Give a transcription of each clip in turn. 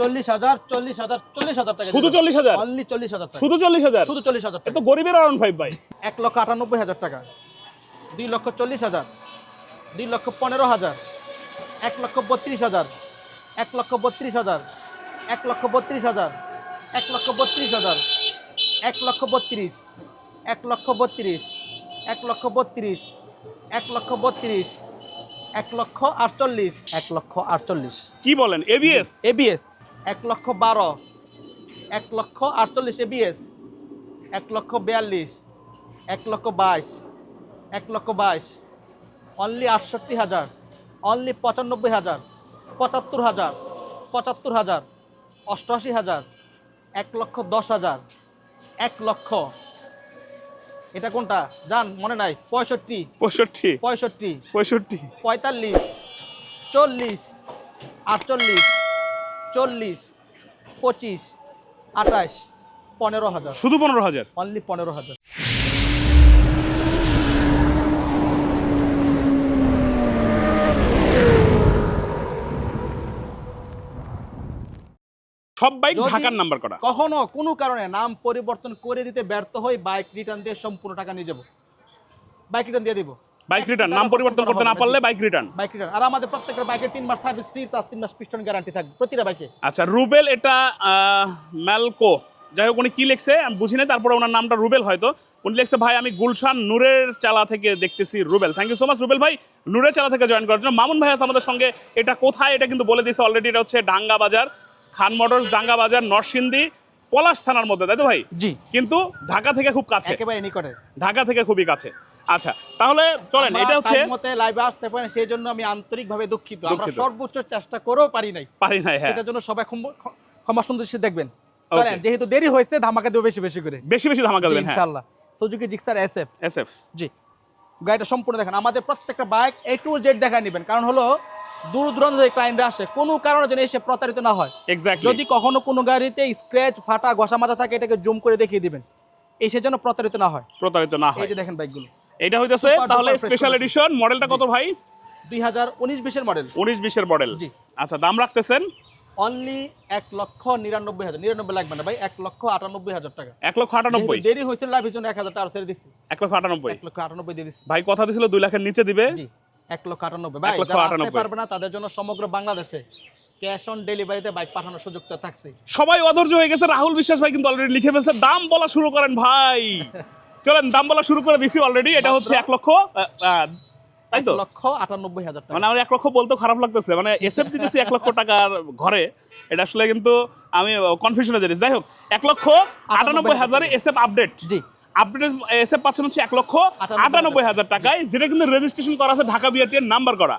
চল্লিশ হাজার চল্লিশ হাজার চল্লিশ হাজার টাকা শুধু চল্লিশ হাজার অনলি চল্লিশ হাজার শুধু চল্লিশ হাজার শুধু চল্লিশ হাজার তো গরিবের আরাউন্ড ফাইভ ভাই এক লক্ষ আটানব্বই হাজার টাকা দুই লক্ষ চল্লিশ হাজার দুই লক্ষ পনেরো হাজার এক লক্ষ বত্রিশ হাজার এক লক্ষ বত্রিশ হাজার এক লক্ষ বত্রিশ হাজার এক লক্ষ বত্রিশ হাজার এক লক্ষ বত্রিশ এক লক্ষ বত্রিশ এক লক্ষ বত্রিশ এক লক্ষ বত্রিশ এক লক্ষ আটচল্লিশ এক লক্ষ আটচল্লিশ কি বলেন এবিএস এবিএস এক লক্ষ বারো এক লক্ষ আটচল্লিশ এবিএস এক লক্ষ বিয়াল্লিশ এক লক্ষ বাইশ এক লক্ষ বাইশ অনলি আটষট্টি হাজার অনলি পঁচানব্বই হাজার পঁচাত্তর হাজার পঁচাত্তর হাজার অষ্টআশি হাজার এক লক্ষ দশ হাজার এক লক্ষ। এটা কোনটা? জান মনে নাই? পঁয়ষট্টি। পঁয়ষট্টি। পঁয়ষট্টি। পঁয়ষট্টি। পঁয়তাল্লিশ। চল্লিশ। আটচল্লিশ। চল্লিশ পঁচিশ আঠাশ পনেরো হাজার। শুধু পনেরো হাজার? অনলি পনেরো হাজার। সব বাইক ঢাকার নাম্বার করা। কখনো কোনো কারণে নাম পরিবর্তন করে দিতে ব্যর্থ হই বাইক রিটার্ন দিয়ে সম্পূর্ণ টাকা নিয়ে যাব। বাইক রিটার্ন দিয়ে দিব। বাইক রিটার্ন নাম পরিবর্তন করতে না পারলে বাইক রিটার্ন বাইক রিটার্ন আর আমাদের প্রত্যেকের বাইকে তিন মাস সার্ভিস ফ্রি প্লাস তিন মাস পিস্টন গ্যারান্টি থাকবে। প্রতিটা বাইকে আচ্ছা রুবেল এটা ম্যালকো। যাই হোক উনি কি লিখছে? আমি বুঝি নাই তারপরে ওনার নামটা রুবেল হয়তো। উনি লিখছে ভাই আমি গুলশান নূরের চালা থেকে দেখতেছি Rubel. Thank you so much Rubel ভাই। নূরের চালা থেকে জয়েন করার জন্য। মামুন ভাই আছে আমাদের সঙ্গে। এটা কোথায়? এটা কিন্তু বলে দিয়েছে অলরেডি এটা হচ্ছে ডাঙ্গা বাজার খান মোটরস ডাঙ্গা বাজার নরসিংদী পলাশ থানার মধ্যে তাই তো ভাই? জি। কিন্তু ঢাকা থেকে খুব কাছে। একেবারে নিকটে। ঢাকা থেকে খুবই কাছে। আচ্ছা তাহলে চলেন এটা হচ্ছে মতে লাইভে আসতে পারেন সেই জন্য আমি আন্তরিকভাবে দুঃখিত। আমরা সর্বোচ্চ চেষ্টা করেও পারি নাই। পারি নাই হ্যাঁ। সেটার জন্য সবাই ক্ষম- ক্ষমা সুন্দর সে দেখবেন। চলেন যেহেতু দেরি হয়েছে ধামাকা দেবো বেশি বেশি করে। বেশি বেশি ধামাকা দেবেন হ্যাঁ। ইনশাআল্লাহ। সুজুকি জিক্সার এসএফ এসএফ জি। গাড়িটা সম্পূর্ণ দেখেন। আমাদের প্রত্যেকটা বাইক এ টু জেড দেখায় নেবেন। কারণ হলো দূর দূরান্ত যে ক্লায়েন্টরা আসে। কোনো কারণে যেন এসে প্রতারিত না হয়। এক্স্যাক্টলি যদি কখনো কোনো গাড়িতে স্ক্র্যাচ ফাটা ঘষা মাজা থাকে এটাকে জুম করে দেখিয়ে দিবেন। এসে যেন প্রতারিত না হয়। প্রতারিত না হয় এই যে দেখেন বাইকগুলো এটা হইতেছে তাহলে স্পেশাল এডিশন মডেলটা কত ভাই? দুই হাজার উনিশ বিশের মডেল উনিশ বিশের মডেল জি। আচ্ছা দাম রাখতেছেন? অনলি এক লক্ষ নিরানব্বই হাজার। নিরানব্বই লাগবে না ভাই এক লক্ষ আটানব্বই হাজার টাকা। এক লক্ষ আটানব্বই। দেরি হয়েছিল লাভের জন্য এক হাজার টাকা ছেড়ে দিচ্ছি এক লক্ষ আটানব্বই। এক লক্ষ আটানব্বই দিয়ে দিচ্ছি ভাই কথা দিছিল দুই লাখের নিচে দিবে? জি এক লক্ষ আটানব্বই। ভাই যারা আসতে 98 পারবে না তাদের জন্য সমগ্র বাংলাদেশে ক্যাশ অন ডেলিভারিতে বাইক পাঠানোর সুযোগ তো থাকছে। সবাই অধৈর্য হয়ে গেছে। রাহুল বিশ্বাস ভাই কিন্তু অলরেডি লিখে ফেলছে। দাম বলা শুরু করেন ভাই। চলেন দাম বলা শুরু করে দিছি অলরেডি এটা হচ্ছে এক লক্ষ তাই তো? লক্ষ আটানব্বই হাজার টাকা। মানে আমার এক লক্ষ বলতে খারাপ লাগতেছে মানে এসএফ দিতেছি এক লক্ষ টাকার ঘরে এটা আসলে কিন্তু আমি কনফিউশনে যাচ্ছি যাই হোক এক লক্ষ আটানব্বই হাজারে এসএফ আপডেট জি। আপডেট এসএফ পাচ্ছেন হচ্ছে এক লক্ষ আটানব্বই হাজার টাকায় যেটা কিন্তু রেজিস্ট্রেশন করা আছে ঢাকা বিআরটিএর নাম্বার করা।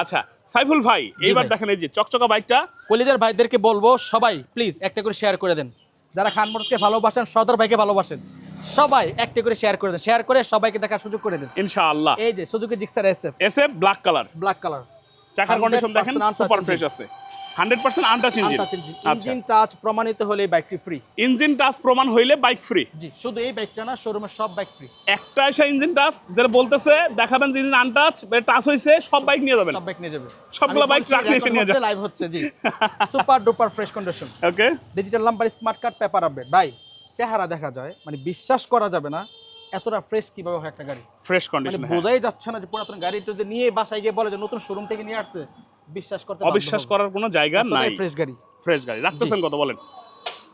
আচ্ছা সাইফুল ভাই এইবার দেখেন এই যে চকচকা বাইকটা কলিজার ভাইদেরকে বলব সবাই প্লিজ একটা করে শেয়ার করে দেন। যারা খান মোটরসকে ভালোবাসেন সদর ভাইকে ভালোবাসেন। সবাই একটা করে শেয়ার করে দেন। শেয়ার করে সবাইকে দেখার সুযোগ করে দেন। ইনশাআল্লাহ। এই যে Suzuki Gixxer SF SF black colour black colour চাকার কন্ডিশন দেখেন সুপার ফ্রেশ আছে। হান্ড্রেড পার্সেন্ট আনটাচ ইঞ্জিন আচ্ছা। ইঞ্জিন টাচ প্রমাণিত হলে বাইকটি ফ্রি ইঞ্জিন টাচ প্রমাণ হইলে বাইক ফ্রি জি শুধু এই বাইকটা না শোরুমের সব বাইক ফ্রি একটা এসে ইঞ্জিন টাচ যেটা বলতেছে দেখাবেন যে ইঞ্জিন আনটাচ টাচ হইছে সব বাইক নিয়ে যাবেন। সব বাইক নিয়ে যাবে। সবগুলো বাইক truck নিয়ে নিয়ে যাবে। লাইভ হচ্ছে জি। Super duper fresh condition okay digital number smart card paper update ভাই চেহারা দেখা যায় মানে বিশ্বাস করা যাবে না এতটা ফ্রেশ কীভাবে হয় একটা গাড়ি? ফ্রেশ মানে কন্ডিশন বোঝাই যাচ্ছে না যে পুরাতন গাড়িটা যে নিয়ে বাসায় গিয়ে বলে যে নতুন শোরুম থেকে নিয়ে আসছে বিশ্বাস করতে অবিশ্বাস করার কোনো জায়গা নাই। ফ্রেশ গাড়ি। ফ্রেশ গাড়ি। রাখতেছেন কত বলেন?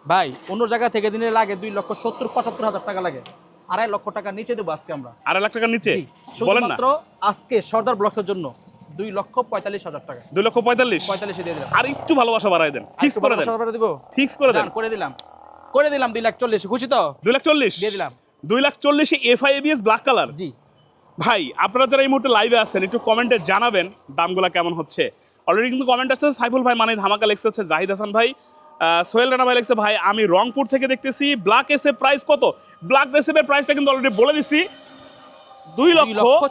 ভাই অন্য জায়গা থেকে দিনে লাগে দুই লক্ষ সত্তর পঁচাত্তর হাজার টাকা লাগে। আড়াই লক্ষ টাকা নিচে দেবো আজকে আমরা। আড়াই লাখ টাকার নিচে? বলেন না। শুধুমাত্র আজকে সর্দার ব্লকসের জন্য দুই লক্ষ পঁয়তাল্লিশ হাজার টাকা। দুই লক্ষ পঁয়তাল্লিশ? পঁয়তাল্লিশে দিয়ে দিলাম। আর একটু ভালোবাসা বাড়াই দেন। ফিক্স করে দেন। ফিক্স করে দেন। করে দিলাম। করে দিলাম দুই লাখ চল্লিশ খুশি তো? দুই লাখ চল্লিশ? দিয়ে দিলাম। দুই লাখ চল্লিশে এফআই এবিএস ব্ল্যাক কালার জি। ভাই আপনারা যারা এই মুহূর্তে লাইভে আছেন একটু কমেন্টে জানাবেন দামগুলো কেমন হচ্ছে। অলরেডি কিন্তু কমেন্ট আসছে সাইফুল ভাই মানে ধামাকা লেখছে হচ্ছে জাহিদ হাসান ভাই। সোহেল রানা ভাই লেখছে ভাই আমি রংপুর থেকে দেখতেছি ব্ল্যাক এসে প্রাইস কত? ব্ল্যাক এসে প্রাইসটা কিন্তু অলরেডি বলে দিছি। দুই লক্ষ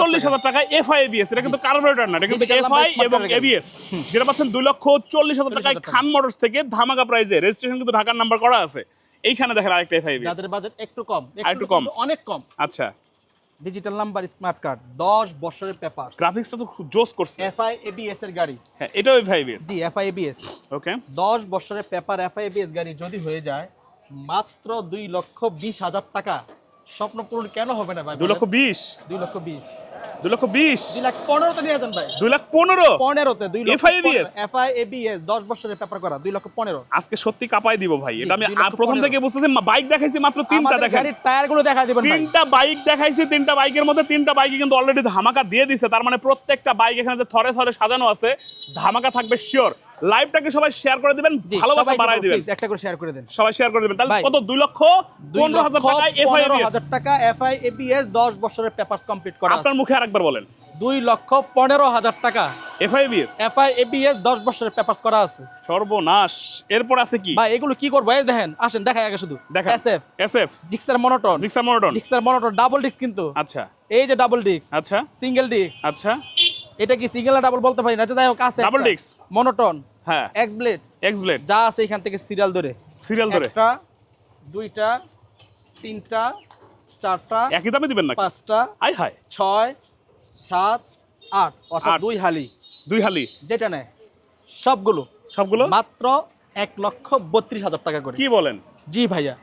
চল্লিশ হাজার টাকা। এফআই এবিএস এটা কিন্তু কার্বোরেটর না এটা কিন্তু এফআই এবং। এবিএস যেটা পাচ্ছেন দুই লক্ষ চল্লিশ হাজার 40,000 টাকায় টাকা। খান মোটরস থেকে ধামাকা প্রাইজে রেজিস্ট্রেশন কিন্তু ঢাকার নাম্বার করা আছে। এইখানে দেখেন আরেকটা এফআই এবিএস যাদের বাজেট একটু কম একটু কম। অনেক কম। আচ্ছা। ডিজিটাল নাম্বার স্মার্ট কার্ড দশ বছরের পেপার গ্রাফিক্সটা তো খুব জোস করছে। এফআই এবিএস এর গাড়ি। হ্যাঁ এটাও five S G FI ABS okay দশ বছরের পেপার এফআই এবিএস গাড়ি যদি হয়ে যায় মাত্র দুই লক্ষ বিশ হাজার টাকা। স্বপ্ন পূরণ কেন হবে না ভাই দুই লক্ষ বিশ। দুই লক্ষ বিশ। দুই লক্ষ বিশ। দুই লাখ পনেরোতে নিয়ে যান ভাই। দুই লাখ পনেরো? পনেরোতে দুই লক্ষ FIABS? এফআই দশ বছরের পেপার করা দুই লক্ষ পনেরো। আজকে সত্যি কাপাই দিব ভাই। এটা আমি দুই লক্ষ আ- প্রথম থেকে বুঝতেছি বাইক দেখাইছি মাত্র তিনটা দেখাই টায়ারগুলো দেখা দিবেন তিনটা বাইক দেখাইছি তিনটা বাইকের মধ্যে তিনটা বাইকে কিন্তু অলরেডি ধামাকা দিয়ে দিছে। তার মানে প্রত্যেকটা বাইক এখানে থরে থরে সাজানো আছে ধামাকা থাকবে শিওর লাইভটাকে সবাই শেয়ার করে দিবেন ভালোবাসা সবাই বাড়াই দিবেন। একটা করে শেয়ার করে দেন। সবাই শেয়ার করে দিবেন। তাহলে কত? দুই লক্ষ দুই পনেরো হাজার লক্ষ টাকা পনেরো এফআইএস হাজার টাকা এফআই এবিএস দশ বছরের পেপার কমপ্লিট করা আপনার মুখে আরেকবার বলেন। দুই লক্ষ পনেরো হাজার টাকা। এফআইবিএস? এফআই এবিএস দশ বছরের পেপার করা আছে। সর্বনাশ। এরপর আছে কি? ভাই এগুলো কি করব? এই দেখেন আসেন দেখাই আগে শুধু। দেখেন। SF. SF? Gixxer monotone. Gixxer monotone? Gixxer monotone double disc কিন্তু। আচ্ছা। এই যে ডাবল ডিস্ক। আচ্ছা। Single disc. আচ্ছা। এটা কি সিঙ্গেল না ডাবল বলতে পারি না? আচ্ছা যাই হোক আছে Double disc? মনোটন। হ্যাঁ। এক্স ব্লেড এক্স ব্লেড যা আছে এখান থেকে সিরিয়াল ধরে। সিরিয়াল ধরে। একটা দুইটা তিনটা চারটা একই দামে দিবেন নাকি? পাঁচটা আই হাই ছয় সাত আট অর্থাৎ দুই হালি। দুই হালি। যেটা নেয়? সবগুলো। সবগুলো? মাত্র এক লক্ষ বত্রিশ হাজার টাকা করে। কি বলেন? জি ভাইয়া।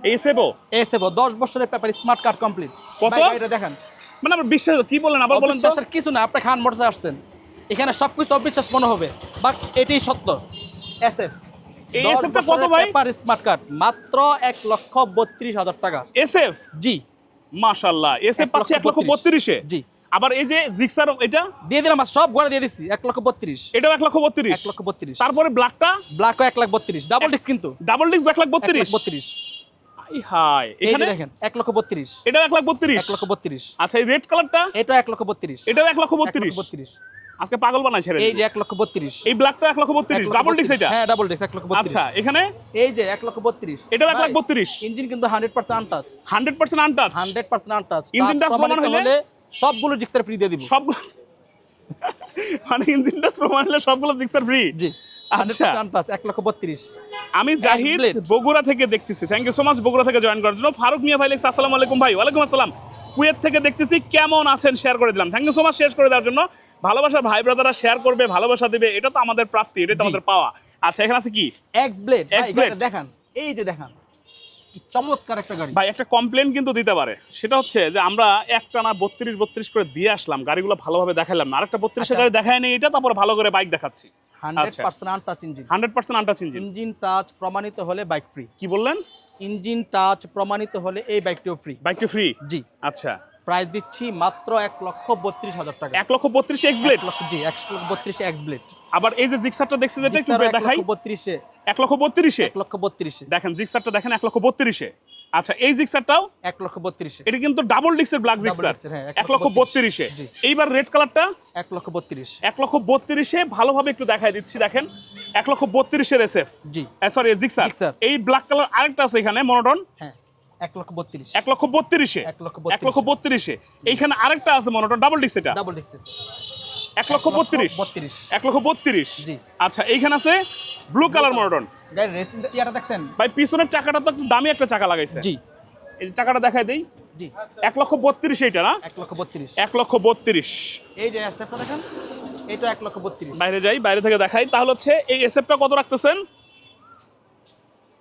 সেবো দশ বছরের পেপার স্মার্ট কার্ড কমপ্লিট কত? এটা দেখেন। মানে আমার বিশ্বাস কি বলেন আবার বলেন তো। অবিশ্বাসের কিছু না আপনি খান মোটরসে আসছেন। এখানে সবকিছু অবিশ্বাস মনে হবে বাট এটাই সত্য। এসএফ এই SF টা কত ভাই? পেপার স্মার্ট কার্ড মাত্র এক লক্ষ বত্রিশ হাজার টাকা। এসএফ জি। মাশাআল্লাহ এসএফ পাচ্ছি এক লক্ষ বত্রিশে জি আবার এই যে জিক্সার এটা দিয়ে দিলাম সব ঘরে দিয়ে দিচ্ছি এক লক্ষ বত্রিশ এটাও এক লক্ষ বত্রিশ এক লক্ষ বত্রিশ তারপরে ব্ল্যাকটা ব্ল্যাকও এক লাখ বত্রিশ ডাবল ডিস্ক কিন্তু ডাবল ডিস্ক এক লাখ বত্রিশ বত্রিশ হাই এখানে দেখেন এক লক্ষ বত্রিশ এটা এক লাখ বত্রিশ এক লক্ষ বত্রিশ আচ্ছা এই রেড কালারটা এটা এক লক্ষ বত্রিশ এটাও এক লক্ষ বত্রিশ বত্রিশ আজকে পাগল বানাই ছেড়ে এই যে এক লক্ষ বত্রিশ। এই ব্ল্যাকটা এক লক্ষ বত্রিশ ডাবল ডিস্ক এটা। হ্যাঁ ডাবল ডিস্ক এক লক্ষ বত্রিশ। আচ্ছা এখানে? এই যে এক লক্ষ বত্রিশ। এটাও এক লাখ বত্রিশ। ইঞ্জিন কিন্তু hundred percent untouch hundred percent untouch hundred percent untouch Engine touch প্রমাণ হলে? সবগুলো জিক্সার ফ্রি দিয়ে দিব। সব মানে ইঞ্জিনটা প্রমাণ হলে সবগুলো জিক্সার ফ্রি জি। আচ্ছা। আনটাচ এক লক্ষ বত্রিশ। আমি জাহিদ। বগুড়া থেকে দেখতেছি। Thank you so much Bogura থেকে জয়েন করার জন্য। ফারুক মিয়া ভাই আসসালামু আলাইকুম ভাই। ওয়ালাইকুম আসসালাম। কুয়েত থেকে দেখতেছি কেমন আছেন? শেয়ার করে দিলাম। Thank you so much share করে দেওয়ার জন্য। ভালোবাসার ভাই ব্রাদাররা শেয়ার করবে ভালোবাসা দিবে এটা তো আমাদের প্রাপ্তি এটা তো আমাদের পাওয়া। আচ্ছা এখানে আছে কি? X Blade X-Blade। দেখান। এই যে দেখান। চমৎকার একটা গাড়ি। ভাই একটা কমপ্লেন কিন্তু দিতে পারে। সেটা হচ্ছে যে আমরা একটা না বত্রিশ বত্রিশ করে দিয়ে আসলাম গাড়িগুলো ভালোভাবে দেখালাম না। আরেকটা বত্রিশের আচ্ছা। গাড়ি দেখায় নেই এটা তারপরে ভালো করে বাইক দেখাচ্ছি। হান্ড্রেড আচ্ছা। Hundred percent untouch engine engine touch প্রমাণিত হলে বাইক ফ্রি কি বললেন? ইঞ্জিন টাচ প্রমাণিত হলে এই বাইকটিও ফ্রি বাইকটা ফ্রি জি। আচ্ছা। প্রাইস দিচ্ছি মাত্র এক লক্ষ বত্রিশ হাজার টাকা এক লক্ষ বত্রিশ এক্স ব্লেড জি এক লক্ষ বত্রিশে এক্স ব্লেড আবার এই যে জিক্সারটা দেখছি যেটা একটু দেখাই বত্রিশে এক লক্ষ বত্রিশে এক লক্ষ বত্রিশে দেখেন জিক্সারটা দেখেন এক লক্ষ বত্রিশে আচ্ছা এই জিক্সারটাও এক লক্ষ বত্রিশে এটা কিন্তু ডাবল ডিক্সের ব্ল্যাক জিক্সার হ্যাঁ, এক লক্ষ বত্রিশে। এইবার রেড কালারটা এক লক্ষ বত্রিশ এক লক্ষ বত্রিশে ভালোভাবে একটু দেখাই দিচ্ছি দেখেন এক লক্ষ বত্রিশের এসএফ জি সরি জিক্সার। এই ব্ল্যাক কালার আরেকটা আছে এখানে মনোটন হ্যাঁ এক লক্ষ বত্রিশ এক লক্ষ বত্রিশে এক লক্ষ এক লক্ষ বত্রিশে এইখানে আরেকটা আছে মনোটন ডাবল ডিক্স এটা ডাবল এক লক্ষ বত্রিশ বত্রিশ এক লক্ষ বত্রিশ জি। আচ্ছা এইখানে আছে ব্লু কালার রেসিং ইয়াটা দেখছেন ভাই পিছনের চাকাটা তো দামি একটা চাকা লাগাইছে জি এই যে চাকাটা দেখাই দেই জি এক লক্ষ বত্রিশ এইটা না এক লক্ষ বত্রিশ এক লক্ষ বত্রিশ এই যে এসএফটা দেখেন এটা এক লক্ষ বত্রিশ বাইরে যাই বাইরে থেকে দেখাই তাহলে হচ্ছে এই এসএফটা কত রাখতেছেন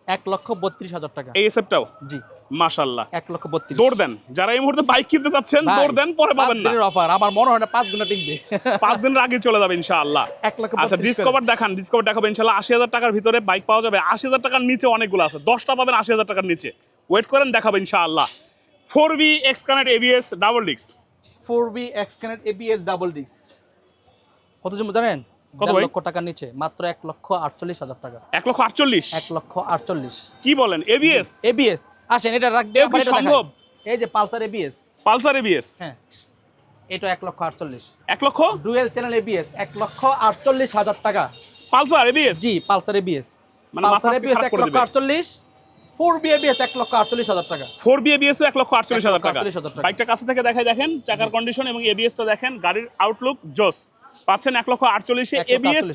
এক লক্ষ বত্রিশ হাজার টাকা এই এসএফটাও জি মাশাল্লাহ এক লক্ষ বত্রিশ। দৌড় দেন। যারা এই মুহূর্তে বাইক কিনতে চাচ্ছেন দৌড় দেন পরে পাবেন না। অফার আমার মনে হয় না পাঁচ টিকবে। পাঁচ দিনের আগে চলে যাবে ইনশাআল্লাহ। এক লক্ষ আচ্ছা ডিসকভার দেখান ডিসকভার দেখাবো ইনশাআল্লাহ। আশি হাজার টাকার ভিতরে বাইক পাওয়া যাবে। আশি হাজার টাকার নিচে অনেকগুলো আছে। দশটা পাবেন আশি হাজার টাকার নিচে। ওয়েট করেন দেখাবো ইনশাআল্লাহ। Four V X connect ABS double ডিক্স four V X connect ABS double disc কত জানেন? লক্ষ টাকার নিচে। মাত্র এক লক্ষ আটচল্লিশ হাজার টাকা। এক লক্ষ আটচল্লিশ? এক লক্ষ আটচল্লিশ। কি বলেন? এবিএস এবিএস আসেন এটা রাখ এও এটা সম্ভব? এই যে পালসার এবিএস পালসার এবিএস হ্যাঁ এটা এক লক্ষ আটচল্লিশ এক লক্ষ ডুয়েল চ্যানেল এবিএস এক লক্ষ আটচল্লিশ হাজার টাকা পালসার এবিএস জি পালসার এবিএস মানে পালসার এবিএস এক লক্ষ। আটচল্লিশ ফোর বি এবিএস এক লক্ষ আটচল্লিশ হাজার টাকা ফোর বি এবিএস এক লক্ষ আটচল্লিশ হাজার টাকা 48,000 টাকা। বাইকটা কাছে থেকে দেখাই দেখেন চাকার কন্ডিশন এবং এবিএসটা দেখেন গাড়ির আউটলুক জোস পাচ্ছেন এক লক্ষ আটচল্লিশে ABS.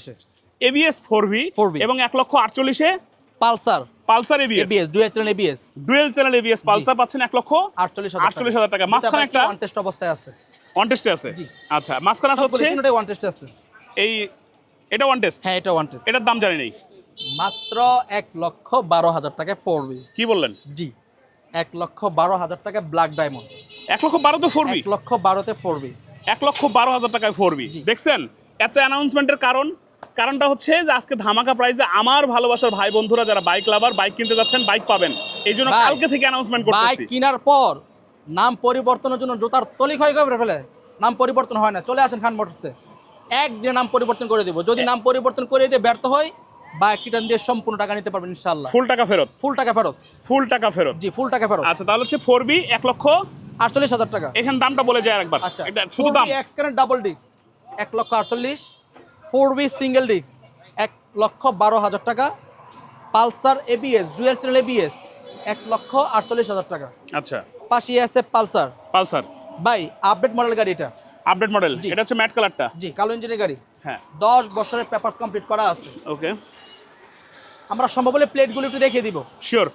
ABS four V 4V এবং এক লক্ষ আটচল্লিশে Pulsar Pulsar ABS ABS dual channel ABS dual channel ABS Pulsar পাচ্ছেন লক্ষ আটচল্লিশ হাজার আটচল্লিশ হাজার টাকা। মাঝখানে একটা- ওয়ান টেস্ট অবস্থায় আছে? ওয়ান টেস্টে আছে? আচ্ছা মাঝখানে আছে হচ্ছে তিনটাই ওয়ান টেস্ট আছে। এই এটা ওয়ান টেস্ট হ্যাঁ এটা ওয়ান টেস্ট এটার দাম জানি নেই। মাত্র এক লক্ষ বারো হাজার টাকায় ফোর বি কি বললেন? জি এক লক্ষ বারো হাজার টাকা ব্ল্যাক ডায়মন্ড এক লক্ষ বারো তো ফোর লক্ষ বারোতে ফোর বি এক লক্ষ বারো হাজার টাকায় ফোর বি দেখছেন? এত অ্যানাউন্সমেন্টের কারণ কারণটা হচ্ছে যে আজকে ধামাকা প্রাইজে আমার ভালোবাসার ভাই বন্ধুরা যারা বাইক লাভার বাইক কিনতে যাচ্ছেন বাইক পাবেন। এই জন্য কালকে থেকে অ্যানাউন্সমেন্ট বাইক কেনার পর নাম পরিবর্তনের জন্য জুতার তলি ক্ষয় করে ফেলে। নাম পরিবর্তন হয় না। চলে আসেন খান মোটরসে একদিনে নাম পরিবর্তন করে দেবো। যদি নাম পরিবর্তন করে দিয়ে ব্যর্থ হয় বাইক রিটার্ন দিয়ে সম্পূর্ণ টাকা নিতে পারবেন ইনশাল্লাহ ফুল টাকা ফেরত? ফুল টাকা ফেরত। ফুল টাকা ফেরত? জি ফুল টাকা ফেরত। আচ্ছা তাহলে হচ্ছে ফোর বি এক লক্ষ আটচল্লিশ হাজার টাকা। এখানে দামটা বলে যায় একবার আচ্ছা। শুধু দাম? এক্স কারেন্ট ডাবল ডিস্ক এক লক্ষ আটচল্লিশ। ফোর বি সিঙ্গেল ডিস্ক এক লক্ষ বারো হাজার টাকা। Pulsar ABS dual channel ABS এক লক্ষ আটচল্লিশ হাজার টাকা। আচ্ছা। পাশে আছে পালসার পালসার ভাই আপডেট মডেল গাড়ি এটা। আপডেট মডেল এটা হচ্ছে ম্যাট কালারটা জি কালো ইঞ্জিনের গাড়ি। হ্যাঁ। দশ বছরের পেপার কমপ্লিট করা আছে। ওকে আমরা সম্ভব হলে প্লেটগুলো একটু দেখিয়ে দিব। শিওর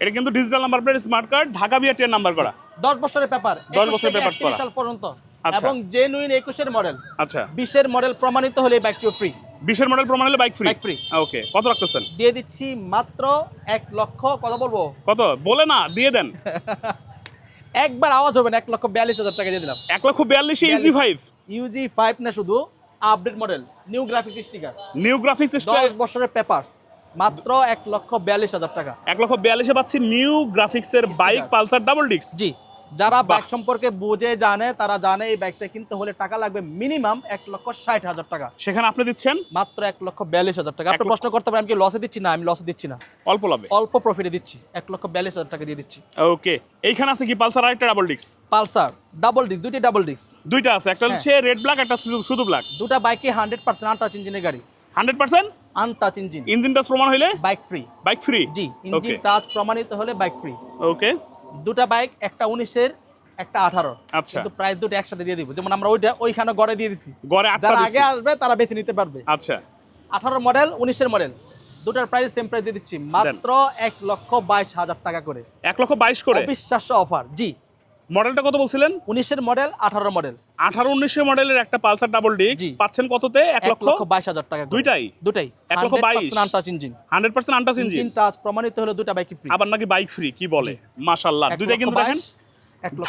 এটা কিন্তু digital number plate smart card Dhaka BRT এর নাম্বার করা। দশ বছরের পেপার 10 বছরের করা। সাল পর্যন্ত। এবং জেনুইন একুশের মডেল আচ্ছা। বিশের মডেল প্রমাণিত হলে বাইকটিও ফ্রি বিশের মডেল প্রমাণ হলে bike free Bike free। Okay কত রাখতেছেন? দিয়ে দিচ্ছি মাত্র এক লক্ষ কত বলব? কত? বলে না দিয়ে দেন। একবার আওয়াজ হবে না এক লক্ষ বিয়াল্লিশ হাজার টাকা দিয়ে দিলাম। এক লক্ষ বিয়াল্লিশে ইজি ফাইভ ইউজি ফাইভ না শুধু update model new graphic sticker new graphics দশ বছরের পেপারস মাত্র এক লক্ষ বিয়াল্লিশ হাজার টাকা। এক লক্ষ বিয়াল্লিশে পাচ্ছি নিউ গ্রাফিক্সের বাইক পালসার ডাবল ডিস্ক জি। যারা। বাইক সম্পর্কে বুঝে জানে তারা জানে এই বাইকটা কিনতে হলে টাকা লাগবে মিনিমাম এক লক্ষ ষাট হাজার টাকা। সেখানে আপনি দিচ্ছেন? মাত্র এক লক্ষ বিয়াল্লিশ হাজার টাকা। আপনি প্রশ্ন করতে পারেন আমি কি লসে দিচ্ছি না? আমি লসে দিচ্ছি না। অল্প লাভে। অল্প প্রফিটে দিচ্ছি। এক লক্ষ বিয়াল্লিশ হাজার টাকা দিয়ে দিচ্ছি। ওকে। এইখানে আছে কি পালসার? আরেকটা double disc Pulsar. Double disc দুইটা ডাবল ডিস্ক দুইটা আছে। একটা। হচ্ছে রেড ব্ল্যাক একটা শুধু শুধু ব্ল্যাক দুটা বাইকে হান্ড্রেড পার্সেন্ট আনটাচ ইঞ্জিনের গাড়ি? Hundred percent untouch engine engine touch প্রমাণ হইলে? বাইক ফ্রি বাইক ফ্রি জি ইঞ্জিন টাচ প্রমাণিত হলে বাইক ফ্রি ওকে দুটা বাইক একটা উনিশের একটা আঠারো আচ্ছা। কিন্তু প্রাইস দুটো একসাথে দিয়ে দিব। যেমন আমরা ওইটা ওইখানে গড়ে দিয়ে দিছি। যারা আগে আসবে তারা বেছে নিতে পারবে। আচ্ছা। আঠারো মডেল উনিশের মডেল দুটার প্রাইস সেম প্রাইস দিয়ে দিচ্ছি। মাত্র এক লক্ষ বাইশ হাজার টাকা করে। এক লক্ষ বাইশ করে? বিশ্বাস্য অফার জি। মডেলটা কত বলছিলেন? উনিশের মডেল আঠারো মডেল আঠারো উনিশের মডেলের একটা পালসার ডাবল ডিস্ক পাচ্ছেন কততে? এক লক্ষ? বাইশ হাজার টাকা দুইটাই? দুটাই এক লক্ষ বাইশ। Untouch engine hundred percent untouch engine তাজ টাচ প্রমাণিত হলে দুটা বাইক ফ্রি আবার নাকি বাইক ফ্রি কি বলে? মাশাল্লাহ দুইটা কিন্তু দেখেন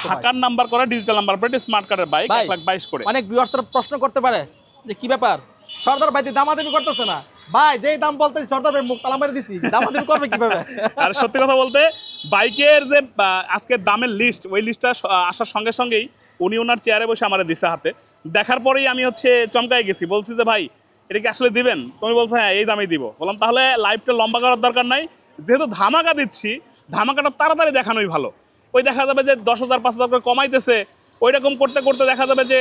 ঢাকার নাম্বার করা ডিজিটাল নাম্বার প্লেট স্মার্ট কার্ডের বাইক এক লাখ বাইশ করে। অনেক ভিউয়ার্সরা প্রশ্ন করতে পারে যে কি ব্যাপার? সর্দার ভাই দামাদামি করতেছে না। ভাই, যেই দাম বলতে সর্দার ভাই মুখ তালা মেরে দিছি। দামাদামি করবে কীভাবে? আর সত্যি কথা বলতে, বাইকের যে আজকের দামের লিস্ট ওই লিস্টটা আসার সঙ্গে সঙ্গেই উনি ওনার চেয়ারে বসে আমার দিছে হাতে। দেখার পরেই আমি হচ্ছে চমকায় গেছি। বলছি যে, ভাই, এটা কি আসলে দিবেন? তুমি বলছো হ্যাঁ এই দামেই দিব। বললাম, তাহলে লাইভটা লম্বা করার দরকার নাই। যেহেতু ধামাকা দিচ্ছি, ধামাকাটা তাড়াতাড়ি দেখানোই ভালো। ওই দেখা যাবে যে দশ হাজার, পাঁচ হাজার করে কমাইতেছে ওই রকম করতে করতে দেখা যাবে যে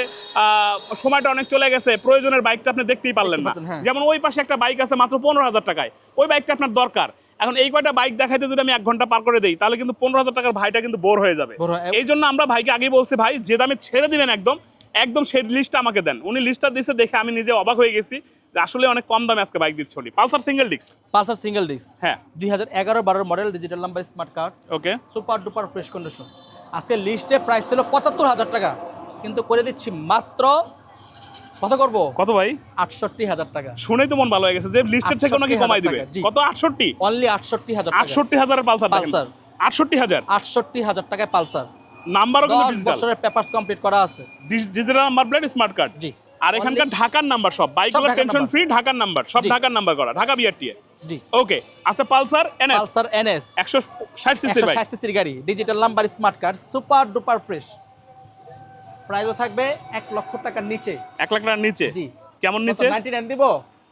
সময়টা অনেক চলে গেছে প্রয়োজনের বাইকটা আপনি দেখতেই পারলেন না। হ্যাঁ। যেমন ওই পাশে একটা বাইক আছে মাত্র পনেরো হাজার টাকায়। ওই বাইকটা আপনার দরকার। এখন এই কয়টা বাইক দেখাইতে যদি আমি এক ঘণ্টা পার করে দিই তাহলে কিন্তু পনেরো হাজার টাকার ভাইটা কিন্তু বোর হয়ে যাবে। এই জন্য আমরা ভাইকে আগেই বলছি ভাই যে দামে ছেড়ে দিবেন একদম একদম সেই লিস্টটা আমাকে দেন। উনি লিস্টটা দিচ্ছে দেখে আমি নিজে অবাক হয়ে গেছি আসলে অনেক কম দামে আজকে বাইক দিচ্ছে উনি। Pulsar single disc. Pulsar single disc. হ্যাঁ। দুই হাজার এগারো বারোর model digital number smart card okay super duper fresh condition আজকে লিস্টে প্রাইস ছিল পঁচাত্তর হাজার টাকা। কিন্তু করে দিচ্ছি মাত্র কত করব? কত ভাই? আটষট্টি হাজার টাকা। শুনেই তো মন ভালো হয়ে গেছে যে লিস্টের থেকে ওনাকে কমাই দিবে। কত? আটষট্টি? অনলি আটষট্টি হাজার আটষট্টি হাজারের পালসার পালসার। আটষট্টি হাজার? আটষট্টি হাজার টাকায় পালসার। নাম্বারও কিন্তু বছরের পেপারস কমপ্লিট করা আছে। Digital number plate smart card জি। আর এখানকার ঢাকার নাম্বার সব বাইকগুলো টেনশন। ফ্রি ঢাকার নাম্বার সব। ঢাকার নাম্বার করা ঢাকা বিআরটিএ জি। ওকে আচ্ছা পালসার এনএস পালসার এনএস একশো ষাট সিসি একশো বাইক ষাট সিসির গাড়ি digital number smart card super duper fresh প্রাইসও থাকবে এক লক্ষ টাকার নিচে। এক লাখ টাকার নিচে। জি। কেমন নিচে? নাইনটি নাইন দিব?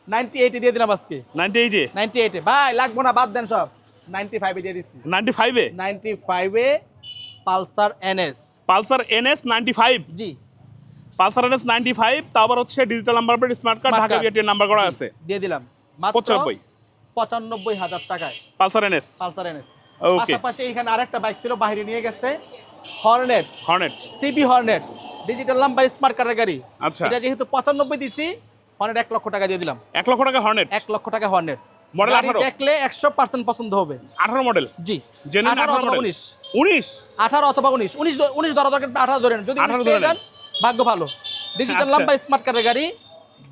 নাইনটি এইটে দিয়ে দিলাম আজকে। নাইনটি এইটে নাইনটি এইটে ভাই লাগবো না বাদ দেন সব। নাইনটি ফাইভে দিয়ে দিচ্ছি নাইনটি ফাইভে নাইনটি এ Pulsar NS Pulsar NS ninety five জি। পালসার এনএস নাইনটি ফাইভ তা আবার হচ্ছে digital number plate smart card Dhaka card। Number করা আছে। দিয়ে দিলাম। পঁচানব্বই। পঁচানব্বই হাজার টাকায়। Pulsar NS. Pulsar NS. পাশাপাশি এখানে আরেকটা বাইক ছিল বাইরে নিয়ে গেছে। Hornet. Hornet. CB Hornet. Digital number smart কার্ডের গাড়ি। আচ্ছা। এটা যেহেতু পঁচানব্বই দিছি হর্নেট এক লক্ষ টাকা দিয়ে দিলাম। এক লক্ষ টাকা হর্নেট? এক লক্ষ টাকা হর্নেট। গাড়ি 18 দেখলে একশো পার্সেন্ট পছন্দ হবে। আঠারো মডেল জি। জেনুইন আঠারো আঠারো অথবা উনিশ। উনিশ? আঠারো অথবা উনিশ। উনিশ উনিশ ধরা দরকার আঠারো ধরেন। যদি 18 উনিশ পেয়ে যান ভাগ্য ভালো। ডিজিটাল আচ্ছা। নাম্বার স্মার্ট কার্ডের গাড়ি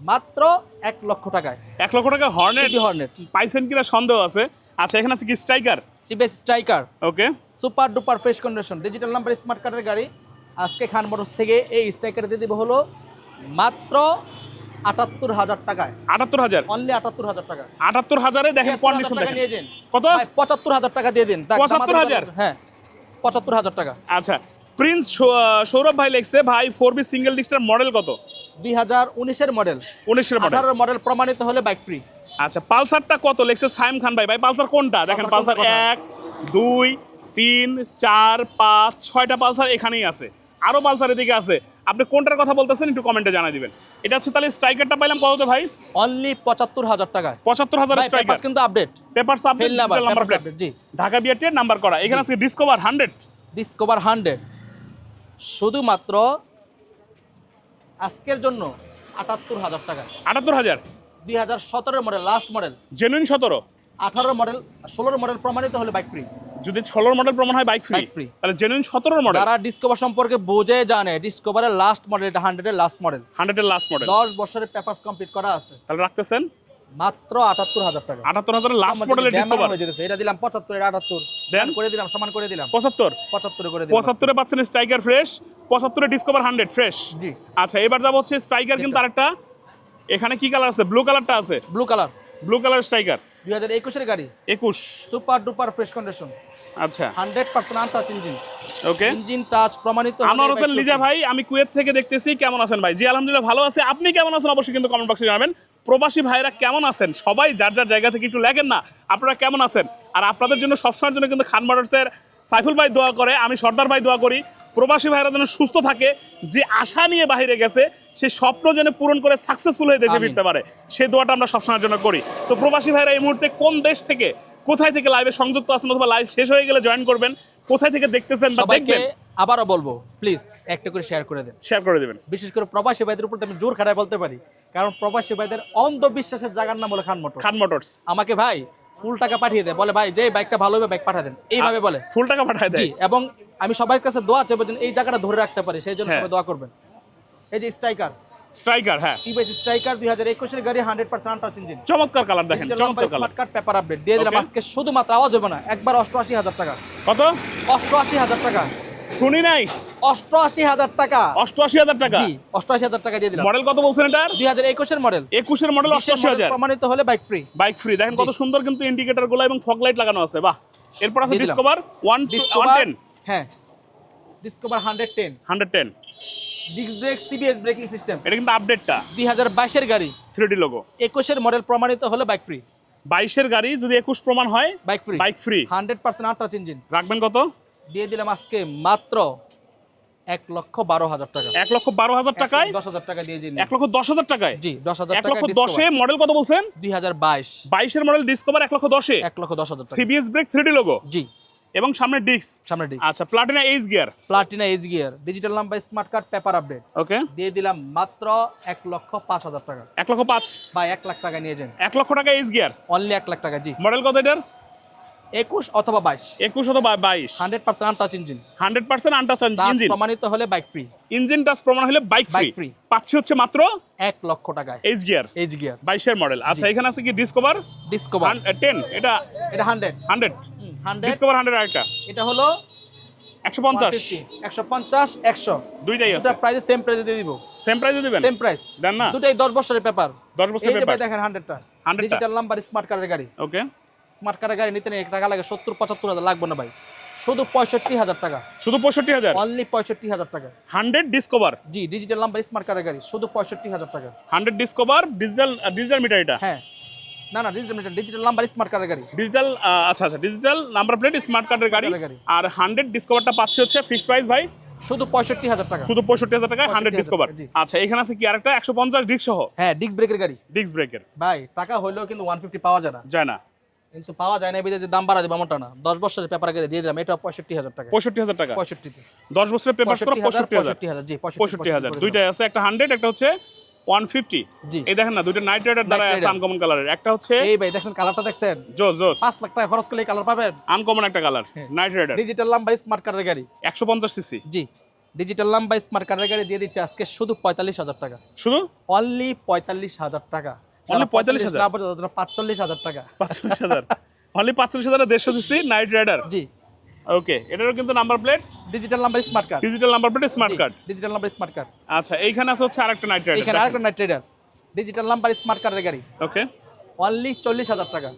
মাত্র এক লক্ষ টাকায়। এক লক্ষ টাকা হর্নেট হর্নেট পাইছেন কিনা সন্দেহ আছে? আচ্ছা এখানে আছে কি? Striker CBS Striker okay super duper fresh condition digital number smart কার্ডের গাড়ি। আজকে খান মোটরস থেকে এই স্ট্রাইকার দিয়ে দিব হলো মাত্র আটাত্তর হাজার টাকায়। আটাত্তর হাজার? অনলি আটাত্তর হাজার টাকা। আটাত্তর হাজারে দেখেন 76,000 কন্ডিশন দেখেন। কত? পঁচাত্তর হাজার টাকা দিয়ে দিন। 75,000? দামাদামি- হ্যাঁ পঁচাত্তর হাজার টাকা। আচ্ছা প্রিন্স সৌরভ ভাই লিখছে ভাই ফোর বি সিঙ্গেল ডিস্টার মডেল কত? দুই হাজার উনিশের মডেল উনিশের মডেল মডেল প্রমাণিত হলে বাইক ফ্রি আচ্ছা পালসারটা কত? লিখছে সাইম খান ভাই। ভাই পালসার কোনটা? দেখেন পালসার এক দুই তিন চার পাঁচ ছয়টা পালসার এখানেই আছে। আরও পালসার এদিকে আছে। আপনি কোনটার কথা বলতেছেন একটু কমেন্টে জানাই দিবেন। এটা হচ্ছে তাহলে স্ট্রাইকারটা পাইলাম কত ভাই? অনলি পঁচাত্তর হাজার টাকায় পঁচাত্তর হাজার স্ট্রাইকার কিন্তু আপডেট পেপার আপডেট নাম্বার জি। ঢাকা বিআরটি নাম্বার করা। এখানে আছে ডিসকভার হান্ড্রেড ডিসকভার হান্ড্রেড শুধুমাত্র আজকের জন্য আটাত্তর হাজার টাকা। আটাত্তর হাজার? দুই হাজার সতেরোর মডেল লাস্ট মডেল জেনুইন সতেরো? আঠারো মডেল ষোলোর মডেল প্রমাণিত হলে বাইক ফ্রি যদি ষোলোর মডেল প্রমাণ হয় বাইক ফ্রি। তাহলে জেনুইন সতেরোর মডেল যারা ডিসকভার সম্পর্কে বোঝে জানে ডিসকভারের লাস্ট মডেল এটা হান্ড্রেডের লাস্ট মডেল হান্ড্রেডের লাস্ট মডেল দশ বছরের পেপার কমপ্লিট করা আছে। তাহলে রাখতেছেন? মাত্র আটাত্তর হাজার টাকা। আটাত্তর হাজারের লাস্ট মডেলের ড্যামার ডিসকভার হয়ে যেতেছে। এটা দিলাম পঁচাত্তর এটা আটাত্তর। দেন। করে দিলাম সমান করে দিলাম। পঁচাত্তর? পঁচাত্তরে করে দিলাম। পঁচাত্তরে পাচ্ছেন স্ট্রাইকার ফ্রেশ পঁচাত্তরে ডিসকভার হান্ড্রেড ফ্রেশ জি। আচ্ছা এবার যাব হচ্ছে স্ট্রাইকার কিন্তু আরেকটা। এখানে কি কালার আছে? ব্লু কালারটা আছে? Blue colour blue colour Striker দুই হাজার একুশের গাড়ি। একুশ। সুপার ডুপার ফ্রেশ কন্ডিশন আচ্ছা। Hundred percent untouch engine okay engine touch প্রমাণিত আনোয়ার হোসেন লিজা ভাই আমি কুয়েত থেকে দেখতেছি কেমন আছেন ভাই? জি আলহামদুলিল্লাহ ভালো আছে। আপনি কেমন আছেন? অবশ্যই কিন্তু কমেন্ট বক্সে জানাবেন। প্রবাসী ভাইরা কেমন আছেন? সবাই যার যার জায়গা থেকে একটু লেখেন না আপনারা কেমন আছেন? আর আপনাদের জন্য সবসময়ের জন্য কিন্তু খান মোটরসের সাইফুল ভাই দোয়া করে আমি সর্দার ভাই দোয়া করি। প্রবাসী ভাইরা যেন সুস্থ থাকে যে আশা নিয়ে বাইরে গেছে সে স্বপ্ন যেন পূরণ করে সাকসেসফুল হয়ে দেশে ফিরতে পারে। সেই দোয়াটা আমরা সবসময়ের জন্য করি। তো প্রবাসী ভাইরা এই মুহূর্তে কোন দেশ থেকে কোথায় থেকে লাইভে সংযুক্ত আছেন অথবা লাইভ শেষ হয়ে গেলে জয়েন করবেন কোথায় থেকে দেখতেছেন বা দেখবেন? আবারও বলব প্লিজ একটা করে শেয়ার করে দেন। শেয়ার করে দেবেন। বিশেষ করে প্রবাসী ভাইদের উপর আমি জোর খাটায় বলতে পারি। কারণ প্রবাসী ভাইদের অন্ধবিশ্বাসের জায়গার নাম হলো খান মোটর খান মোটরস। আমাকে ভাই ফুল টাকা পাঠিয়ে দেয় বলে ভাই যে বাইকটা ভালো হবে বাইক পাঠিয়ে দেন। এইভাবে বলে। ফুল টাকা পাঠায় জি দেয় এবং আমি সবার কাছে দোয়া চাইব যেন এই জায়গাটা ধরে রাখতে পারি। সেই জন্য হ্যাঁ। সবাই দোয়া করবেন। এই যে স্ট্রাইকার স্ট্রাইকার হ্যাঁ। টিভিএস স্ট্রাইকার দুই হাজার একুশের গাড়ি হান্ড্রেড পার্সেন্ট আনটাচ ইঞ্জিন চমৎকার কালার দেখেন চমৎকার কালার পেপার আপডেট দিয়ে দিলাম। আজকে শুধুমাত্র আওয়াজ হবে না একবার অষ্টআশি হাজার টাকা। কত? অষ্টআশি হাজার টাকা। শুনি নাই? অষ্টআশি হাজার টাকা। অষ্টআশি হাজার টাকা? জি অষ্টআশি হাজার টাকা দিয়ে দিলাম। মডেল কত বলছেন এটার? দুই হাজার একুশের মডেল। একুশের মডেল অষ্টআশি হাজার। প্রমাণিত হলে বাইক ফ্রি বাইক ফ্রি দেখেন কত সুন্দর কিন্তু ইন্ডিকেটরগুলো এবং ফগ লাইট লাগানো আছে। বাহ। এরপর আছে Discover one one Discover ten হ্যাঁ। Discover hundred ten hundred ten disc brake CBS braking system এটা কিন্তু আপডেটটা দুই হাজার বাইশের গাড়ি। থ্রি ডি লোগো একুশের মডেল প্রমাণিত হলে বাইক ফ্রি বাইশের গাড়ি যদি একুশ প্রমাণ হয় bike free bike free hundred percent engine রাখবেন কত? দিয়ে দিলাম আজকে মাত্র এক লক্ষ বারো হাজার টাকা এক লক্ষ বারো হাজার টাকায় দশ হাজার টাকা দিয়ে দিন এক লক্ষ দশ হাজার টাকায় জি দশ হাজার এক লক্ষ দশে মডেল কত বলছেন দুই হাজার বাইশ বাইশের মডেল ডিসকভার এক লক্ষ দশে এক লক্ষ দশ হাজার CBS brake three D logo জি এবং সামনে ডিস্ক সামনে ডিস্ক আচ্ছা Platina H gear Platina H gear digital number smart card paper update okay দিয়ে দিলাম মাত্র এক লক্ষ পাঁচ হাজার টাকা এক লক্ষ পাঁচ বা এক লাখ টাকা নিয়ে যান এক লক্ষ টাকা এইচ গিয়ার অনলি এক লাখ টাকা জি মডেল কত এটার একুশ অথবা বাইশ। একুশ অথবা বাইশ। Hundred percent untouch engine hundred percent untouch touch engine প্রমাণিত হলে বাইক ফ্রি ইঞ্জিন টাচ প্রমাণ হলে বাইক ফ্রি। পাচ্ছি হচ্ছে মাত্র এক লক্ষ টাকায়। এইচ গিয়ার এজ গিয়ার বাইশের মডেল আচ্ছা এখানে আছে কি ডিসকভার ডিসকভার টেন এটা এটা hundred hundred hundred Discover hundred আরেকটা এটা হলো একশো পঞ্চাশ। একশো পঞ্চাশ একশো। দুইটাই আছে। প্রাইসে সেম প্রাইসে দিয়ে দিব। সেম প্রাইসে দিবেন? সেম প্রাইস দেন না? দুটাই দশ বছরের পেপার দশ বছর এই যে ভাই পেপার দেখেন হান্ড্রেডটা 100 টা। ডিজিটাল নাম্বার স্মার্ট কার্ডের গাড়ি। ওকে স্মার্ট কার্ডের গাড়ি নিতে এক টাকা লাগে সত্তর পঁচাত্তর হাজার লাগবে না ভাই। শুধু পঁয়ষট্টি হাজার টাকা। শুধু পঁয়ষট্টি হাজার? অনলি পঁয়ষট্টি হাজার টাকা। হান্ড্রেড ডিসকভার জি ডিজিটাল নাম্বার স্মার্ট কার্ডের গাড়ি শুধু পঁয়ষট্টি হাজার টাকা। Hundred Discover digital digital meter এটা? হ্যাঁ। না না digital meter digital number smart কার্ডের গাড়ি। ডিজিটাল আচ্ছা আচ্ছা ডিজিটাল নাম্বার প্লেট স্মার্ট কার্ডের গাড়ি। আর হান্ড্রেড ডিসকভারটা পাচ্ছি হচ্ছে ফিক্স প্রাইস ভাই। শুধু পঁয়ষট্টি হাজার টাকা। শুধু পঁয়ষট্টি হাজার টাকা হান্ড্রেড 65,000 ডিসকভার। আচ্ছা এখানে আছে কি আরেকটা? একশো পঞ্চাশ ডিস্ক সহ। হ্যাঁ ডিস্ক ব্রেকের গাড়ি। ডিস্ক ব্রেকের ভাই টাকা হইলেও কিন্তু ওয়ান ফিফটি পাওয়া যায় না। যায় না। কিন্তু পাওয়া যায় না যে দাম বাড়া দেবো এমনটা না। দশ বছরের পেপার গাড়ি দিয়ে দিলাম এটা পঁয়ষট্টি হাজার টাকা। পঁয়ষট্টি হাজার টাকা। পঁয়ষট্টিতে। দশ বছরের পেপার করা পঁয়ষট্টি হাজার হাজার। জি পঁয়ষট্টি হাজার। দুইটাই আছে একটা হান্ড্রেড একটা হচ্ছে ওয়ান ফিফটি এই দেখেন না দুইটা নাইট রাইডার দ্বারা আছে আনকমন কালারের একটা হচ্ছে এই ভাই দেখছেন কালারটা দেখছেন? জোস জোস। পাঁচ লাখ টাকা খরচ করলে কালার পাবেন। আনকমন একটা কালার। নাইট রাইডার ডিজিটাল লাম্বা স্মার্ট গাড়ি। একশো পঞ্চাশ সিসি জি। ডিজিটাল লাম্বা স্মার্ট গাড়ি দিয়ে দিচ্ছে আজকে শুধু পঁয়তাল্লিশ হাজার টাকা। শুধু? অনলি পঁয়তাল্লিশ হাজার টাকা। 45,000? না পাঁচচল্লিশ হাজার টাকা। পাঁচচল্লিশ হাজার। অনলি পাঁচচল্লিশ হাজার দেড়শো সিসি নাইট রাইডার জি। ওকে এটারও কিন্তু number plate digital number smart card digital number plate smart card digital number smart card আচ্ছা এইখানে আছে হচ্ছে আরেকটা নাইট এখানে রাইডার আরেকটা Knight Rider digital number smart কার্ডের গাড়ি। ওকে অনলি চল্লিশ হাজার টাকা।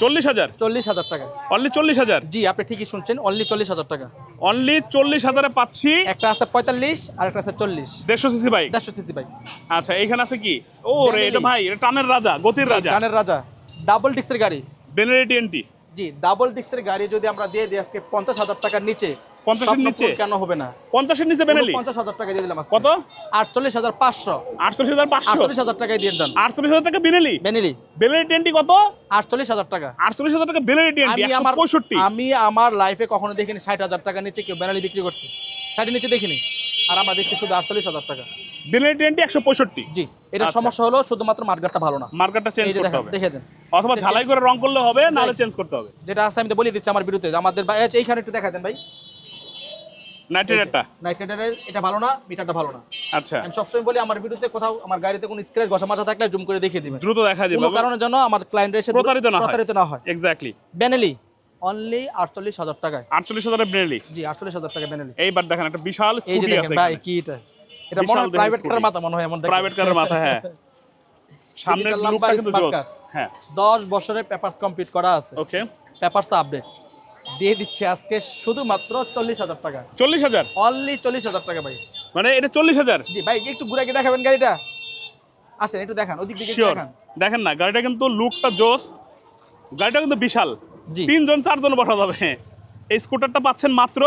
চল্লিশ হাজার? চল্লিশ হাজার টাকা। অনলি চল্লিশ হাজার? জি আপনি ঠিকই শুনছেন অনলি চল্লিশ হাজার টাকা। অনলি চল্লিশ হাজারে পাচ্ছি। একটা আছে পঁয়তাল্লিশ আর একটা আছে চল্লিশ। দেড়শো সিসি বাইক দেড়শো সিসি ভাই। আচ্ছা এইখানে আছে কি? ও রে এটা ভাই এটা টানের রাজা গতির রাজা। টানের রাজা। ডাবল ডিস্কের গাড়ি। বেনারি টিএনটি জি ডাবল ডিস্কের গাড়ি যদি আমরা দিয়ে দিই আজকে পঞ্চাশ হাজার টাকার নিচে 50 নিচে? কেন হবে না? পঞ্চাশের নিচে বেনালি পঞ্চাশ হাজার টাকা দিয়ে দিলাম কত? আটচল্লিশ হাজার পাঁচশো। আটচল্লিশ হাজার পাঁচশো? আটচল্লিশ হাজার টাকায় দিয়ে যান আটচল্লিশ হাজার টাকা বেনালি বেনিলি বেনারি টিএনটি কত? আটচল্লিশ হাজার টাকা। আটচল্লিশ হাজার টাকা বেনারি টিএনটি আমি আমার পঁয়ষট্টি। আমি আমার লাইফে কখনো দেখিনি ষাট হাজার টাকা নিচে কেউ বেনালি বিক্রি করছে। ষাটের নিচে দেখিনি। আর আমরা দেখছি শুধু আটচল্লিশ হাজার টাকা। বেনারি টিএনটি একশো পঁয়ষট্টি। জি এটা আচ্ছা। সমস্যা হলো শুধুমাত্র মার্কেটটা ভালো না। মার্কেটটা চেঞ্জ করতে হবে। দেখে দেন। অথবা ঝালাই করে রং করলে হবে নাহলে চেঞ্জ করতে হবে। যেটা আছে আমি তো বলে দিচ্ছি আমার বিরুদ্ধে। আমাদের ভাই এইখানে একটু দেখা দেন ভাই। নাইট রাইডারটা এটা ভালো না মিটারটা ভালো না। আচ্ছা। আমি সবসময় বলি আমার বিরুদ্ধে কোথাও আমার গাড়িতে কোনো স্ক্র্যাচ ঘষা মাজা থাকলে জুম করে দেখিয়ে দিবেন দ্রুত দেখা দিবে কোনো কারণে যেন আমার ক্লায়েন্ট এসে প্রতারিত না হয়। প্রতারিত না হয়। এক্স্যাক্টলি বেনেলি অনলি আটচল্লিশ হাজার টাকায়। আটচল্লিশ হাজারের বেনালি জি আটচল্লিশ হাজার টাকা বেনেলি এইবার দেখেন একটা বিশাল এই যে স্কুটি আছে ভাই কি এটা? এটা মনে হয় প্রাইভেট কারের মাথা মনে হয় এমন। প্রাইভেট কারের মাথা হ্যাঁ। সামনের লুকটা কিন্তু জোস। হ্যাঁ। দশ বছরের পেপারস কমপ্লিট করা আছে। ওকে পেপারস আপডেট দিয়ে দিচ্ছে আজকে শুধুমাত্র চল্লিশ হাজার টাকা। চল্লিশ হাজার? অনলি চল্লিশ হাজার টাকা ভাই। মানে এটা চল্লিশ হাজার? জি ভাই একটু ঘুরে গিয়ে দেখাবেন গাড়িটা। আসেন একটু দেখান ওদিক দিকে দেখান। দেখেন না গাড়িটা কিন্তু লুকটা জোস। গাড়িটা কিন্তু বিশাল। তিনজন চারজন বসা যাবে। এই স্কুটারটা পাচ্ছেন মাত্র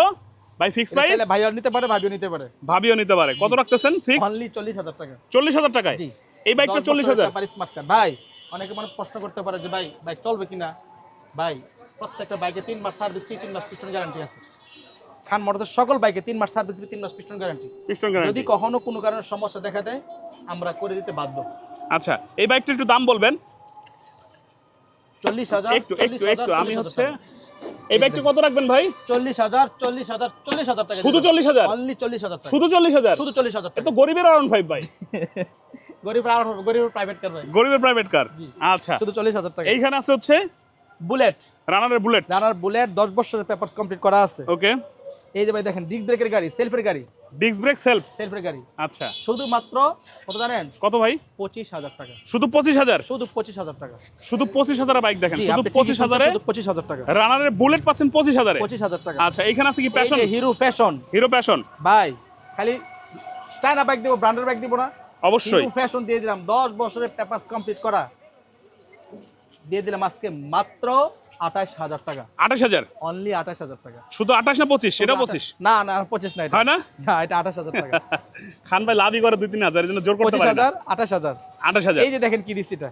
ভাই ফিক্স প্রাইস চাইলে ভাইও নিতে পারে ভাবিও নিতে পারে। ভাবিও নিতে পারে। কত রাখতেছেন? ফিক্স অনলি চল্লিশ হাজার টাকা। চল্লিশ হাজার টাকায়? জি। এই বাইকটা চল্লিশ হাজার। স্মার্ট কার্ড ভাই অনেকে মানে প্রশ্ন করতে পারে যে ভাই বাইক চলবে কিনা? ভাই প্রত্যেকটা বাইকে তিন মাস সার্ভিস তিন মাস পিস্টন গ্যারান্টি আছে। খান মোটরসের সকল বাইকে তিন মাস সার্ভিস তিন মাস পিস্টন গ্যারান্টি পিস্টন যদি কখনো কোনো কারণে সমস্যা দেখা দেয় আমরা করে দিতে বাধ্য। আচ্ছা এই বাইকটা একটু দাম বলবেন? চল্লিশ হাজার একটু একটু একটু আমি হচ্ছে এই বাইকটা কত রাখবেন ভাই? চল্লিশ হাজার চল্লিশ হাজার চল্লিশ হাজার টাকা শুধু চল্লিশ হাজার? অনলি চল্লিশ হাজার শুধু চল্লিশ হাজার? শুধু চল্লিশ হাজার এ টাকা তো গরিবের আরাউন্ড ফাইভ ভাই। গরিব আর গরিবের প্রাইভেট কার ভাই। গরিবের প্রাইভেট কার আচ্ছা। শুধু চল্লিশ হাজার টাকা। এইখানে আছে হচ্ছে বুলেট রানারের বুলেট রানার বুলেট দশ বছরের পেপারস কমপ্লিট করা আছে। ওকে এই যে ভাই দেখেন ডিস্ক ব্রেকের গাড়ি সেলফের গাড়ি। ডিস্ক ব্রেক সেলফ সেলফের গাড়ি। আচ্ছা। শুধুমাত্র কত জানেন? কত ভাই? পঁচিশ হাজার টাকা। শুধু পঁচিশ হাজার? শুধু পঁচিশ হাজার টাকা। শুধু পঁচিশ হাজার বাইক দেখেন। শুধু পঁচিশ হাজারে শুধু পঁচিশ হাজার টাকা। রানারের বুলেট পাচ্ছেন পঁচিশ হাজারে। পঁচিশ হাজার টাকা। আচ্ছা এখানে আছে কি Passion Hero Fashion Hero Passion ভাই খালি চায়না বাইক দিব ব্র্যান্ডের বাইক দিব না। অবশ্যই। হিরো ফ্যাশন দিয়ে দিলাম দশ বছরের পেপারস কমপ্লিট করা। দিয়ে দিলাম আজকে মাত্র আঠাশ হাজার টাকা। আঠাশ হাজার? অনলি আঠাশ হাজার টাকা। শুধু আঠাশ না পঁচিশ? সেটা পঁচিশ? না না পঁচিশ না এটা। না? না এটা আঠাশ হাজার টাকা। খান ভাই লাভই করে দুই তিন হাজার জন্য জোর করতে পঁচিশ হাজার আঠাশ হাজার। আঠাশ হাজার। এই যে দেখেন কি দিচ্ছি এটা।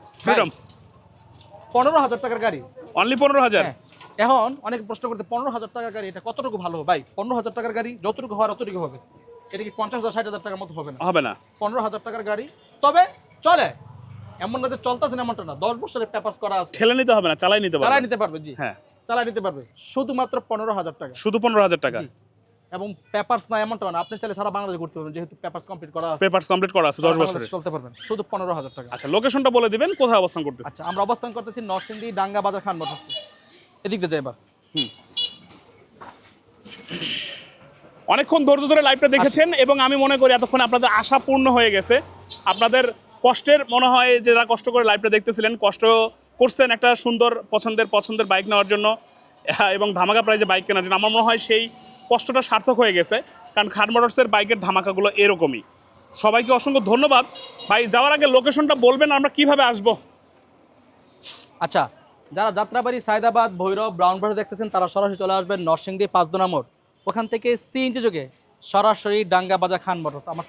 পনেরো হাজার টাকার গাড়ি। অনলি পনেরো হাজার? হ্যাঁ। এখন অনেক প্রশ্ন করতে পনেরো হাজার টাকার গাড়ি এটা কতটুকু ভালো ভাই পনেরো হাজার টাকার গাড়ি যতটুকু হওয়ার অতটুকু হবে। এটা কি পঞ্চাশ হাজার ষাট হাজার টাকার মতো হবে না? হবে না। পনেরো হাজার টাকার গাড়ি। তবে চলে এমন না যে চলতেছে না এমনটা না। দশ বছরের পেপার্স করা আছে। ঠেলে নিতে হবে না চালাই নিতে চালাই পারবে। নিতে পারবে জি। হ্যাঁ। চালাই নিতে পারবে। শুধুমাত্র পনেরো হাজার টাকা। শুধু পনেরো হাজার টাকা। এবং পেপার্স না এমনটা না আপনি চাইলে সারা বাংলাদেশ ঘুরতে পারবেন যেহেতু পেপার্স কমপ্লিট করা আছে। পেপারস কমপ্লিট করা আছে দশ সারা বছরে চলতে পারবেন। শুধু পনেরো হাজার টাকা। আচ্ছা লোকেশনটা বলে দিবেন কোথায় অবস্থান করতেছে? আচ্ছা আমরা অবস্থান করতেছি নরসিংদী ডাঙ্গা বাজার খান মোটরস এদিক দিয়ে যাই এবার। হুম। অনেকক্ষণ ধৈর্য ধরে লাইভটা দেখেছেন এবং আমি মনে করি এতক্ষণ আপনাদের আশা পূর্ণ হয়ে গেছে। আপনাদের কষ্টের মনে হয় যারা কষ্ট করে লাইভটা দেখতেছিলেন, কষ্ট করছেন একটা সুন্দর পছন্দের পছন্দের বাইক নেওয়ার জন্য এবং ধামাকা প্রাইজে বাইক কেনার জন্য। আমার মনে হয় সেই কষ্টটা সার্থক হয়ে গেছে, কারণ খান মোটরসের বাইকের ধামাকাগুলো এরকমই। সবাইকে অসংখ্য ধন্যবাদ। ভাই, যাওয়ার আগে লোকেশনটা বলবেন, আমরা কীভাবে আসব? আচ্ছা যারা যাত্রাবাড়ি, সায়দাবাদ, ভৈরব, ব্রাউন ব্রাউনবাড়ি দেখতেছেন, তারা সরাসরি চলে আসবেন নরসিংদী পাঁচদোনা মোড়। ওখান থেকে সিএনজি যোগে সরাসরি ডাঙ্গা বাজা খান মোটরস আমার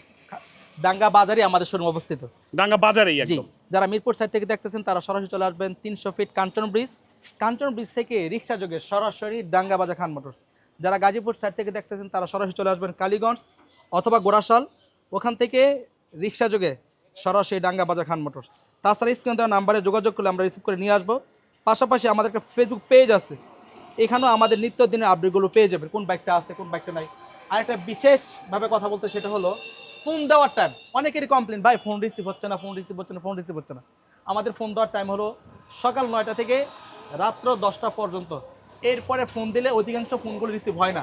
ডাঙ্গা বাজারই আমাদের শোরুম অবস্থিত। ডাঙ্গা বাজারেই জি একদম। যারা মিরপুর সাইড থেকে দেখতেছেন তারা সরাসরি চলে আসবেন তিনশো feet Kanchan bridge Kanchan bridge থেকে রিক্সা যোগে সরাসরি ডাঙ্গা বাজার খান মোটরস যারা গাজীপুর সাইড থেকে দেখতেছেন তারা সরাসরি চলে আসবেন কালীগঞ্জ অথবা গোড়াশাল। ওখান থেকে রিক্সা যোগে সরাসরি ডাঙ্গা বাজার খান মোটর তাছাড়া স্ক্রিন দেওয়া নাম্বারে যোগাযোগ করলে আমরা রিসিভ করে নিয়ে আসব। পাশাপাশি আমাদের একটা ফেসবুক পেজ আছে। এখানেও আমাদের নিত্য দিনের আপডেটগুলো পেয়ে যাবেন। কোন বাইকটা আছে কোন বাইকটা নাই। আর একটা বিশেষভাবে কথা বলতে সেটা হলো ফোন দেওয়ার টাইম অনেকেরই কমপ্লেন ভাই ফোন রিসিভ হচ্ছে না ফোন রিসিভ হচ্ছে না ফোন রিসিভ হচ্ছে না। আমাদের ফোন দেওয়ার টাইম হলো সকাল নয়টা থেকে রাত্র দশটা পর্যন্ত। এরপরে ফোন দিলে অধিকাংশ ফোনগুলো রিসিভ হয় না।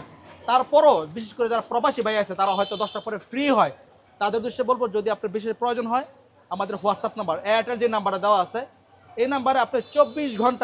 তারপরও বিশেষ করে যারা প্রবাসী ভাই আছে, তারা হয়তো দশটা পরে ফ্রি হয়। তাদের উদ্দেশ্যে বলব, যদি আপনার বিশেষ প্রয়োজন হয়, আমাদের হোয়াটসঅ্যাপ নাম্বার এয়ারটেল যে নাম্বারটা দেওয়া আছে, এই নাম্বারে আপনি চব্বিশ ঘণ্টা